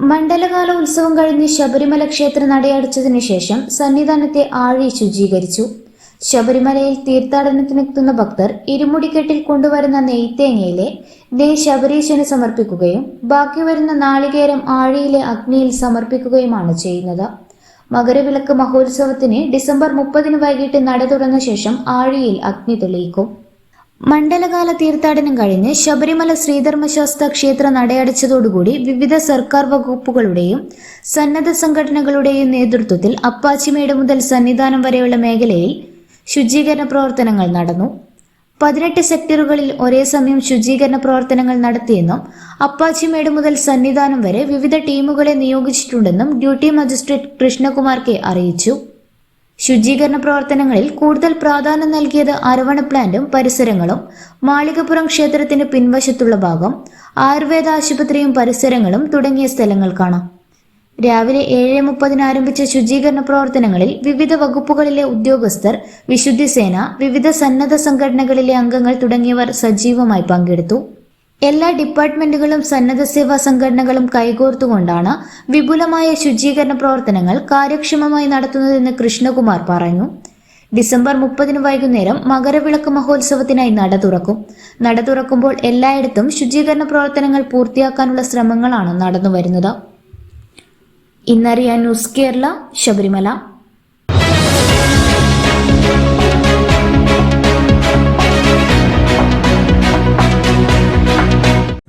മണ്ഡലകാല ഉത്സവം കഴിഞ്ഞ് ശബരിമല ക്ഷേത്ര നടയടച്ചതിനു ശേഷം സന്നിധാനത്തെ ആഴി ശുചീകരിച്ചു. ശബരിമലയിൽ തീർത്ഥാടനത്തിനെത്തുന്ന ഭക്തർ ഇരുമുടിക്കെട്ടിൽ കൊണ്ടുവരുന്ന നെയ്ത്തേങ്ങയിലെ നെയ് ശബരീശന് സമർപ്പിക്കുകയും ബാക്കി വരുന്ന നാളികേരം ആഴിയിലെ അഗ്നിയിൽ സമർപ്പിക്കുകയുമാണ് ചെയ്യുന്നത്. മകരവിളക്ക് മഹോത്സവത്തിന് ഡിസംബർ മുപ്പതിന് വൈകിട്ട് നട തുറന്ന ശേഷം ആഴിയിൽ അഗ്നി തെളിയിക്കും. മണ്ഡലകാല തീർത്ഥാടനം കഴിഞ്ഞ് ശബരിമല ശ്രീധർമ്മശാസ്ത്ര ക്ഷേത്ര നടയടച്ചതോടുകൂടി വിവിധ സർക്കാർ വകുപ്പുകളുടെയും സന്നദ്ധ സംഘടനകളുടെയും നേതൃത്വത്തിൽ അപ്പാച്ചിമേട് മുതൽ സന്നിധാനം വരെയുള്ള മേഖലയിൽ ശുചീകരണ പ്രവർത്തനങ്ങൾ നടന്നു. പതിനെട്ട് സെക്ടറുകളിൽ ഒരേ സമയം ശുചീകരണ പ്രവർത്തനങ്ങൾ നടത്തിയെന്നും അപ്പാച്ചിമേട് മുതൽ സന്നിധാനം വരെ വിവിധ ടീമുകളെ നിയോഗിച്ചിട്ടുണ്ടെന്നും ഡ്യൂട്ടി മജിസ്ട്രേറ്റ് കൃഷ്ണകുമാർ കെ അറിയിച്ചു. ശുചീകരണ പ്രവർത്തനങ്ങളിൽ കൂടുതൽ പ്രാധാന്യം നൽകിയത് അരവണ പ്ലാന്റും പരിസരങ്ങളും മാളികപ്പുറം ക്ഷേത്രത്തിന് പിൻവശത്തുള്ള ഭാഗം ആയുർവേദ ആശുപത്രിയും പരിസരങ്ങളും തുടങ്ങിയ സ്ഥലങ്ങൾക്കാണ്. രാവിലെ ഏഴ് മുപ്പതിന് ആരംഭിച്ച ശുചീകരണ പ്രവർത്തനങ്ങളിൽ വിവിധ വകുപ്പുകളിലെ ഉദ്യോഗസ്ഥർ വിശുദ്ധി സേന വിവിധ സന്നദ്ധ സംഘടനകളിലെ അംഗങ്ങൾ തുടങ്ങിയവർ സജീവമായി പങ്കെടുത്തു. എല്ലാ ഡിപ്പാർട്ട്മെന്റുകളും സന്നദ്ധ സേവാ സംഘടനകളും കൈകോർത്തുകൊണ്ടാണ് വിപുലമായ ശുചീകരണ പ്രവർത്തനങ്ങൾ കാര്യക്ഷമമായി നടത്തുന്നതെന്ന് കൃഷ്ണകുമാർ പറഞ്ഞു. ഡിസംബർ മുപ്പതിന് വൈകുന്നേരം മകരവിളക്ക് മഹോത്സവത്തിനായി നട തുറക്കും. നട തുറക്കുമ്പോൾ എല്ലായിടത്തും ശുചീകരണ പ്രവർത്തനങ്ങൾ പൂർത്തിയാക്കാനുള്ള ശ്രമങ്ങളാണ് നടന്നുവരുന്നത്. ഇന്നറിയാൻ ന്യൂസ് കേരള ശബരിമല.